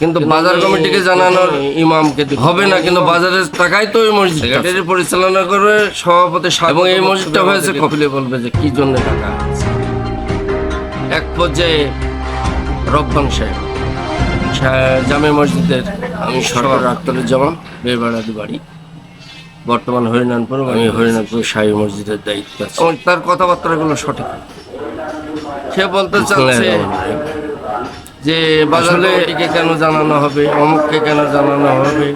কিন্তু বাজার কমিটিকে জানানোর ইমামকে হবে না কিন্তু বাজারের টাকাই তো ওই মসজিদ সেক্রেটারি পরিচালনা করে সভাপতি এবং এই মসজিদটা হয়েছে কপিলে বলবে যে কি জন্য টাকা এক পর্যায়ে রব্বান সাহেব জামে মসজিদের আমি সরকার আক্তরের জামা বেবাড়াদি বাড়ি। বর্তমান হরিনানপুর আমি হরিনানপুর শাহী মসজিদের দায়িত্ব আছে। এবং তার কথাবার্তাগুলো সঠিক। সে বলতে চাচ্ছে যে বাজারে এটিকে কেন জানানো হবে অমুককে কেন জানানো হবে?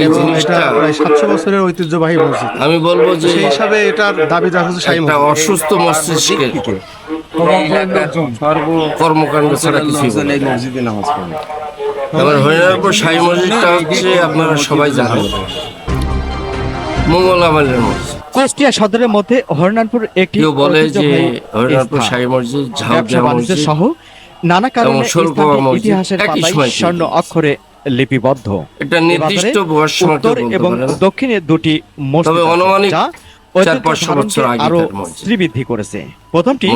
এই জিনিসটা প্রায় সাতশো বছরের ঐতিহ্যবাহী মসজিদ। আমি বলব যে সেই হিসাবে এটার দাবি শাহী একটা অসুস্থ মস্তিষ্কের কর্মকাণ্ড ছাড়া মসজিদে নামাজ পড়ে। এবার হরিনারপুর শাহী মসজিদটা হচ্ছে আপনারা সবাই জানেন। মঙ্গল আমালের মসজিদ। কুষ্টিয়া সদরের মধ্যে হরিনানপুর একটি কেউ বলে যে হরিনারপুর। শাহী মসজিদ ঝাউদিয়া মসজিদ। সহ নানা কারণে ইতিহাসের পাতায় স্বর্ণ অক্ষরে লিপিবদ্ধ এটা নির্দিষ্ট বয়স উত্তর এবং দক্ষিণে দুটি মসজিদ তবে অনুমানিক চার পাঁচশো বছর আগেকার আরও। শ্রীবৃদ্ধি করেছে প্রথমটি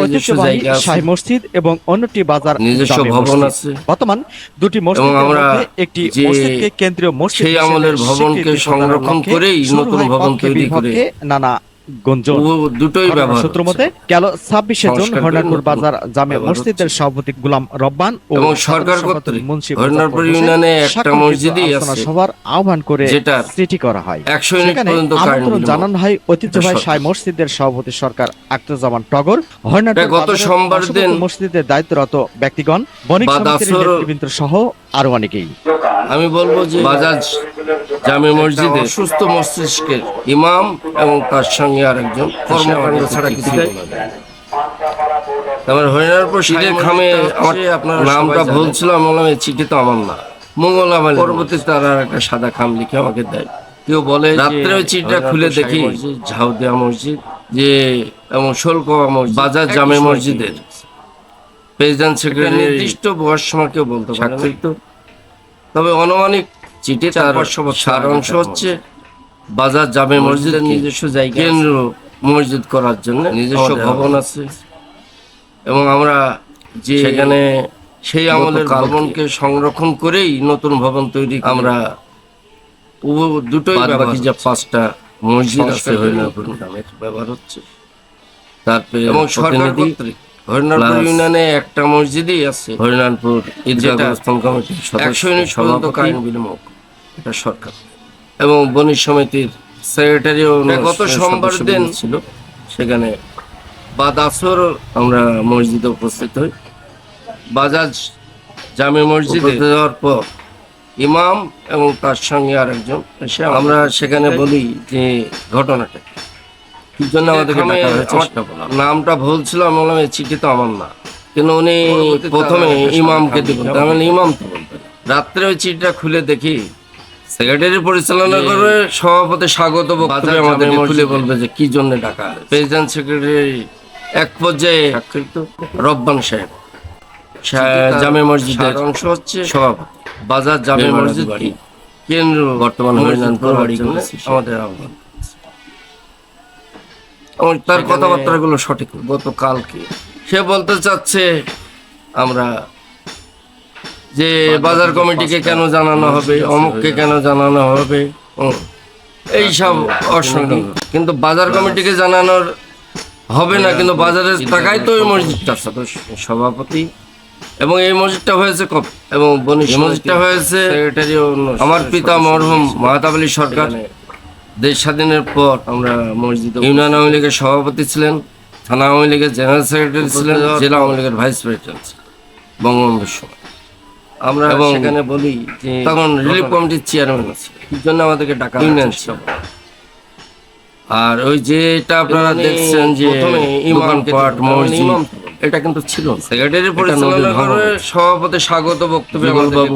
ঐতিহ্যবাহী। শাহী মসজিদ এবং অন্যটি বাজার নিজস্ব ভবন আছে। বর্তমান দুটি মসজিদের মধ্যে একটি মসজিদকে কেন্দ্রীয় মসজিদ সেই আমলের ভবনকে সংরক্ষণ করেই নতুন ভবন তৈরি করে নানা গুঞ্জন। ও দুটোই ব্যবহার সূত্র মতে গেল ছাব্বিশে জুন হরিনারপুর বাজার জামে মসজিদের সভাপতি গুলাম রব্বান ও সরকার হরিনারপুর ইউনিয়নে একটা মসজিদই আছে। সভার আহ্বান করে চিঠি করা হয়। সেখানে আমন্ত্রণ জানানো হয় ঐতিহ্যবাহী সাই মসজিদের সভাপতি সরকার আক্তারুজ্জামান টগর। হরিনারপুর গত সোমবার দিন মসজিদের দায়িত্বরত ব্যক্তিগণ বণিক সমিতির নেতৃবৃন্দ সহ আরও অনেকেই। আমি বলব যে বাজাজ জামে মসজিদে সুস্থ মস্তিষ্কের ইমাম এবং তার সঙ্গে আরেকজন কর্মকাণ্ড ছাড়া কিছু তারপরে খামে আমার আপনার নামটা ভুল ছিল আমি বললাম এই চিঠি তো আমার না। মঙ্গল আমার পরবর্তী তারা একটা সাদা খাম লিখে আমাকে দেয়। কেউ বলে রাত্রে ওই চিঠিটা খুলে দেখি ঝাউদিয়া মসজিদ যে এবং শোলকোয়া বাজার জামে মসজিদের। প্রেসিডেন্ট সেক্রেটারি নির্দিষ্ট বয়স সময় কেউ বলতে পারে। তবে অনুমানিক চিঠি চার পাঁচশো বছর সার অংশ হচ্ছে বাজার জামে মসজিদের নিজস্ব জায়গা কেন্দ্র মসজিদ করার জন্য নিজস্ব ভবন আছে। এবং আমরা যে সেখানে সেই আমলের ভবনকে সংরক্ষণ করেই নতুন ভবন তৈরি আমরা দুটোই বাকি যে পাঁচটা মসজিদ আছে হরিনাথপুর নামের ব্যবহার হচ্ছে। তারপরে এবং সরকার কর্তৃক ইউনিয়নে একটা মসজিদই আছে। হরিনাথপুর ঈদগাহ কমিটির পর্যন্ত বিনিময় এটা সরকার। এবং বণিক সমিতির সেক্রেটারিও গত সোমবার দিন ছিল। সেখানে বাদ আসর আমরা মসজিদে উপস্থিত হই। বাজাজ জামে মসজিদে যাওয়ার পর ইমাম এবং তার সঙ্গে আরেকজন এসে আমরা সেখানে বলি যে ঘটনাটা কি। জন্য আমাদেরকে হয়েছে নামটা ভুল ছিল আমি বললাম এই চিঠি তো আমার না। কিন্তু উনি প্রথমে ইমামকে দিবেন বললাম, ইমাম তো বলবেন রাত্রে ওই চিঠিটা খুলে দেখি সেক্রেটারি পরিচালনা করে সভাপতি স্বাগত বক্তব্য আমাদের খুলে বলবে যে কি জন্য ডাকা প্রেসিডেন্ট সেক্রেটারি এক পর্যায়ে রব্বান সাহেব। জামে মসজিদের অংশ হচ্ছে সভাপতি। বাজার জামে মসজিদ কেন্দ্র বর্তমান আমাদের আহ্বান। এবং তার কথাবার্তাগুলো সঠিক। গতকালকে সে বলতে চাচ্ছে আমরা যে বাজার কমিটিকে কেন জানানো হবে অমুককে কেন জানানো হবে। এই সব অসঙ্গী কিন্তু বাজার কমিটিকে জানানোর হবে না কিন্তু বাজারের টাকাই তো ওই মসজিদটা সভাপতি। এবং এই মসজিদটা হয়েছে কবে? এবং বনি মসজিদটা হয়েছে আমার পিতা মরহুম মাহতাব আলী সরকার। দেশ স্বাধীনের পর আমরা মসজিদ ইউনিয়ন আওয়ামী লীগের সভাপতি ছিলেন থানা আওয়ামী লীগের জেনারেল সেক্রেটারি ছিলেন জেলা আওয়ামী লীগের ভাইস প্রেসিডেন্ট ছিলেন বঙ্গবন্ধুর সময়। আমরা সেখানে বলি যে তখন রিলিফ কমিটির চেয়ারম্যান আছে কি জন্য আমাদেরকে ডাকা ইউনিয়ন আর ওই যেটা আপনারা দেখছেন যে ইমাম পাট মসজিদ এটা কিন্তু ছিল সেক্রেটারি পরিচালনা করে সভাপতি স্বাগত বক্তব্য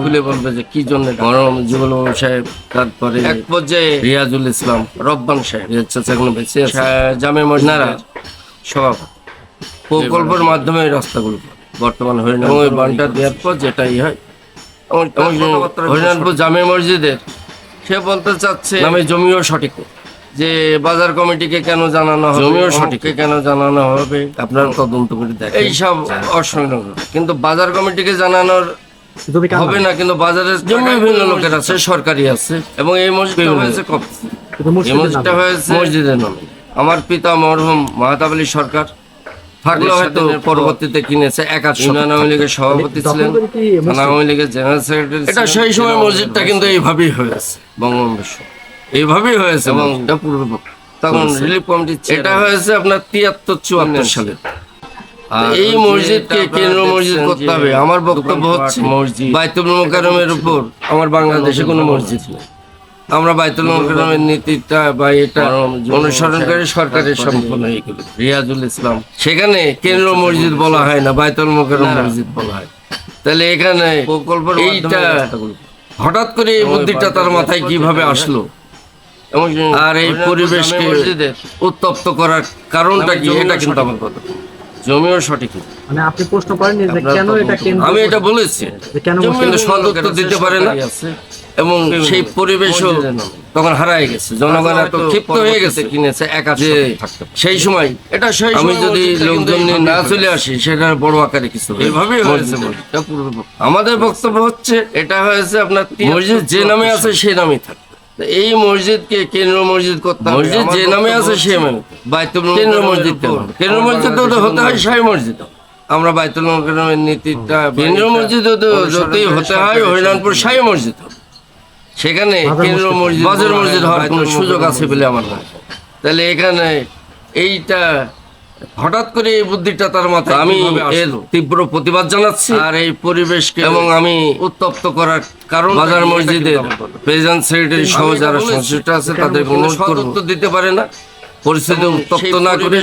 খুলে বলবে যে কি জন্য মরম যুগল সাহেব তারপরে এক পর্যায়ে রিয়াজুল ইসলাম রব্বান সাহেব চাচা বেঁচে জামে মজনারা সভাপতি। প্রকল্পের মাধ্যমে রাস্তাগুলো। বর্তমান হরিনাম এবং ওই বানটা দেওয়ার পর যেটাই হয় হরিনাথপুর জামে মসজিদের। সে বলতে চাচ্ছে নামে জমিও সঠিক। যে বাজার কমিটিকে কেন জানানো হবে জমিও সঠিক। কেন জানানো হবে আপনারা তদন্ত করে দেখেন। এই সব অসংলগ্ন। কিন্তু বাজার কমিটিকে জানানোর হবে না কিন্তু বাজারে জমি বিভিন্ন লোকের আছে সরকারি আছে। এবং এই মসজিদটা হয়েছে কবে? এই মসজিদটা হয়েছে মসজিদের নামে। আমার পিতা মরহুম মাহতাব আলী সরকার। থাকলেও হয়তো পরবর্তীতে কিনেছে। ইউনিয়ন আওয়ামী লীগের সভাপতি ছিলেন। আওয়ামী লীগের জেনারেল সেক্রেটারি এটা সেই সময় মসজিদটা কিন্তু এইভাবেই হয়েছে। বঙ্গবন্ধু এইভাবেই হয়েছে এবং এটা পূর্বে তখন রিলিফ কমিটি এটা হয়েছে। আপনার তিয়াত্তর চুয়াত্তর সালে। এই মসজিদকে কেন্দ্র মসজিদ করতে হবে। আমার বক্তব্য হচ্ছে মসজিদ। বাইতুল মোকারমের উপর। আমার বাংলাদেশে কোনো মসজিদ। নেই। আমরা বাইতুল মোকারমের নীতিটা বা এটা অনুসরণ করে সরকারের সম্পন্ন এইগুলো রিয়াজুল ইসলাম। সেখানে কেন্দ্র মসজিদ বলা হয় না বাইতুল মোকারম মসজিদ বলা হয়। তাহলে এখানে এইটা হঠাৎ করে এই বুদ্ধিটা তার মাথায় কীভাবে আসলো? আর এই পরিবেশকে উত্তপ্ত করার কারণটা কি? এটা কিন্তু আমার কথা। জমিও সঠিক। মানে আপনি প্রশ্ন করেননি যে কেন এটা আমি এটা বলেছি। কেন কিন্তু সদুত্তর দিতে পারে না। এবং সেই পরিবেশও তখন হারায় গেছে। জনগণ এত ক্ষিপ্ত হয়ে গেছে। কিনেছে একা যে সেই সময় এটা সেই আমি যদি লোকজন নিয়ে না চলে আসি সেটা বড় আকারে কিছু এইভাবেই হয়েছে। আমাদের বক্তব্য হচ্ছে এটা হয়েছে আপনার মসজিদ যে নামে আছে সেই নামেই থাকবে। তো এই মসজিদকে কেন্দ্র মসজিদ করতে হবে। মসজিদ যে নামে আছে সে মানে বাইতুল কেন্দ্র মসজিদ কেন্দ্র মসজিদ তো হতে হয় শাহী মসজিদ। আমরা বাইতুল মোকাররমের নীতিটা কেন্দ্র মসজিদ যতই হতে হয় হরিনানপুর শাহী মসজিদ। সেখানে কেন্দ্র মসজিদ বাজার মসজিদ হওয়ার কোনো সুযোগ আছে বলে আমার না তাহলে এখানে এইটা হঠাৎ করে এই বুদ্ধিটা তার মাথায় আমি এর তীব্র প্রতিবাদ জানাচ্ছি। আর এই পরিবেশকে এবং আমি উত্তপ্ত করার কারণ বাজার মসজিদের প্রেজেন্ট সেক্রেটারি সহ যারা সংশ্লিষ্ট আছে তাদের কোনো উত্তর দিতে পারে না। পরিস্থিতি উত্তপ্ত না করে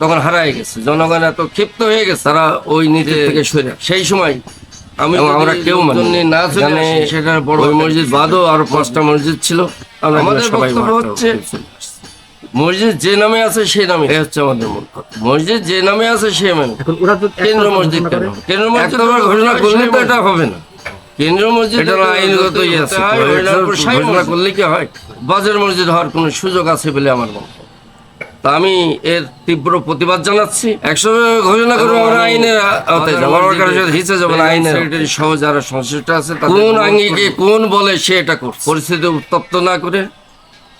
তখন হারায় গেছে। জনগণ এত ক্ষিপ্ত হয়ে গেছে তারা ওই নীতি থেকে সরে সেই সময় আমরা কেউ মানে না। জানে সেটার বড় মসজিদ বাদও আরও পাঁচটা মসজিদ ছিল। আমাদের বক্তব্য হচ্ছে মসজিদ যে নামে আছে সেই নামে। এই হচ্ছে আমাদের মূল মসজিদ যে নামে আছে সে মানে এখন ওরা তো কেন্দ্র মসজিদ কেন? কেন্দ্র মসজিদ ঘোষণা করলে তো এটা হবে না। কেন্দ্র মসজিদ এটা আইনগত ইয়ে আছে। ঘোষণা করলে কি হয়? বাজার মসজিদ হওয়ার কোনো সুযোগ আছে বলে আমার মনে হয়। আমি এর তীব্র প্রতিবাদ জানাচ্ছি। একসঙ্গে ঘোষণা করব আমরা আইনের আওতায় যাব। আমার কাছে হিসে যাব না আইনের সেক্রেটারি সহ যারা সংশ্লিষ্ট আছে কোন আঙ্গিকে কোন বলে সে এটা করছে? পরিস্থিতি উত্তপ্ত না করে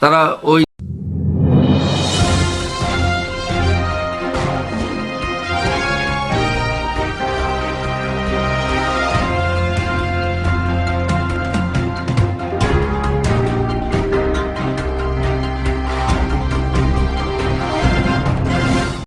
তারা ওই